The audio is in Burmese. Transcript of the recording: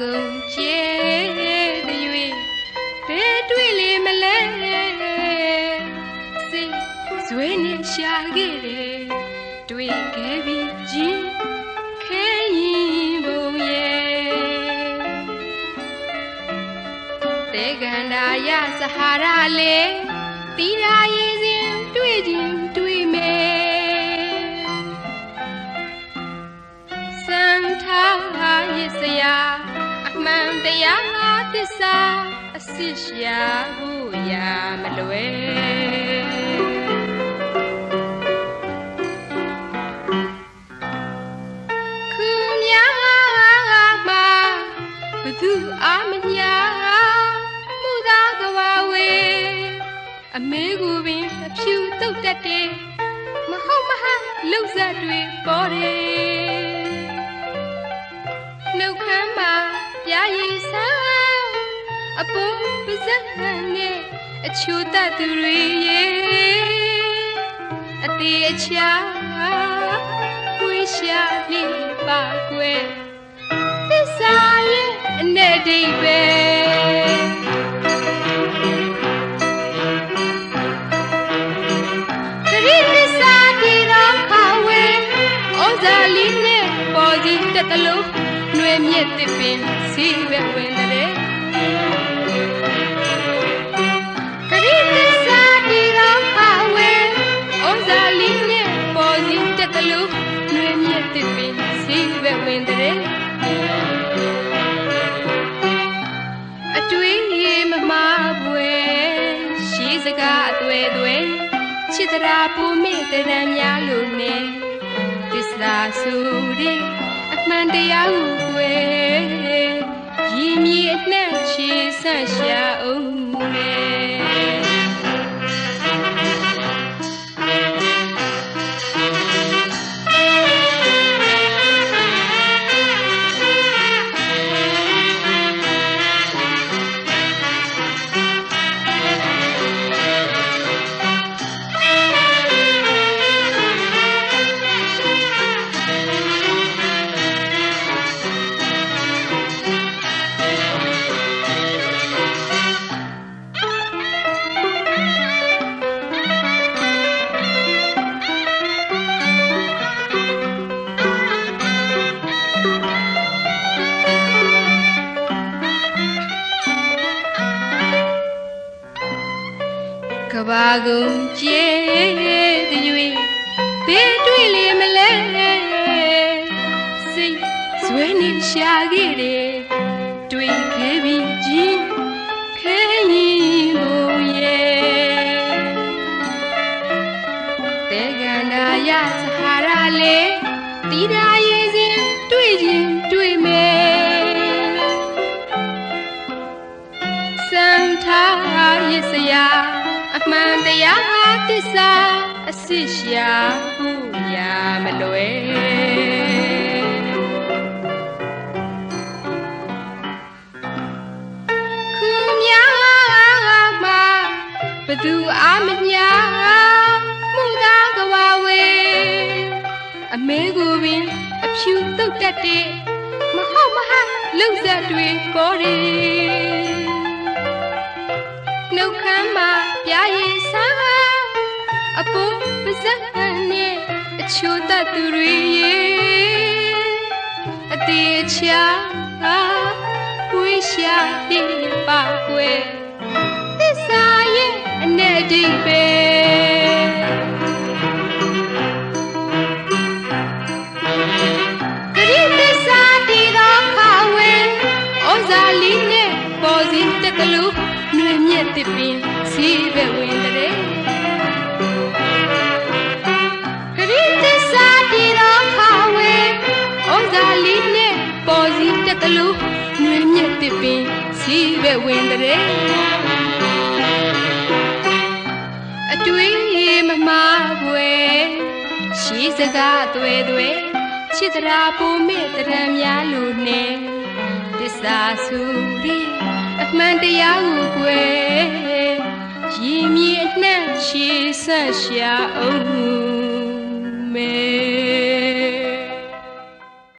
ကုန်ကျဲတဲ့၍ဘယ်တွေ့လေမလဲစိတ်ဇွဲနဲ့ရှာခဲ့တယ်တွေ့ခဲ့ပြီချင်းခဲရင်ဘုံရဲ့တေကန္တာယစဟာရလေတီရာရေးစဉ်တွေ့ချင်းတွေ့မယ်စံထားရစရာအ မှန်တရားသစ္စာအစစ်ရှာဖို့ရာမလွယ်ခုများမှာဘသူအာမညာမှုသာကဘာဝေအမေကိုပင်အဖြူတုတ်တက်တယ်မဟုတ်မဟလှုပ်ဆက်တွေပေါ်တယ်နှုတ်ခမ်း မှာပြာရည်စားအပေါ်ပါဇက်နဲ့အချိုတတ်သူတွေရဲ့အသေးအချာဝိရှာလေးပါကွယ်သစ္စာရဲ့အနေဒိဗ္ဗေခရီးသစ္စာတီတော်ခါဝဲဩဇာလီနဲ့ပေါ်ကြီးတက်တလို့ နှွေမြက်တစ်ပင်စီပဲဝင်တဲ့ခရီးသစ္စာတီတော်ခါဝဲဩဇာလီနဲ့ပေါ်ကြီးတက်တလို့နှွေမြက်တစ်ပင်စီပဲဝင်တဲ့အတွေ့ရေမမပွဲရှိစကားအသွဲသွဲချစ်တရာပူမေတရံများလို့နေသစ္စာဆိုတဲ့အ မှန်တရားကိုွယ်ရည်မြည်အနှံ့ချေဆန့်ရှာအောင်လေ ဘာကုန်ကျဲတဲ့၍ဘယ်တွေ့လေမလဲစိတ်ဇွဲနဲ့ရှာခဲ့တယ်တွေ့ခဲ့ပြီကြီးခဲရင်ဘုံရဲ့တေကန္တာယစဟာရလေတီရာ မှန်တရားသစ္စာအစစ်ရှာဖို့ရာမလွယ်ခုများမှာဘသူအာမညာမှုသာကဘာဝေအမေကိုပင်အဖြူတုတ်တက်တဲ့မဟုတ်မဟလှုပ်ဆက်တွေပေါ်တယ် ဇက်နဲ့အချိုတတ်သူတွေရဲ့အသေးချာဝိရှာလေးပါကွယ်သစ္စာရဲ့အနေဒိဗ္ဗေဂရိသစ္စာတီတော်ခါဝဲဩဇာလီနဲ့ပေါ်စီတက်တလူနှွေမြက်တစ်ပင်စီပဲဝင် တက်တလူနှွေမြက်တစ်ပင်စီပဲဝင်တဲ့အတွေ့မမပွဲရှိစကားအသွဲသွဲချစ်တရာပူမေတရံများလို့နေသစ္စာဆူရီအမှန်တရားကိုကွယ်ရည်မြည်အနှံ့ရှေးဆက်ရှာအောင်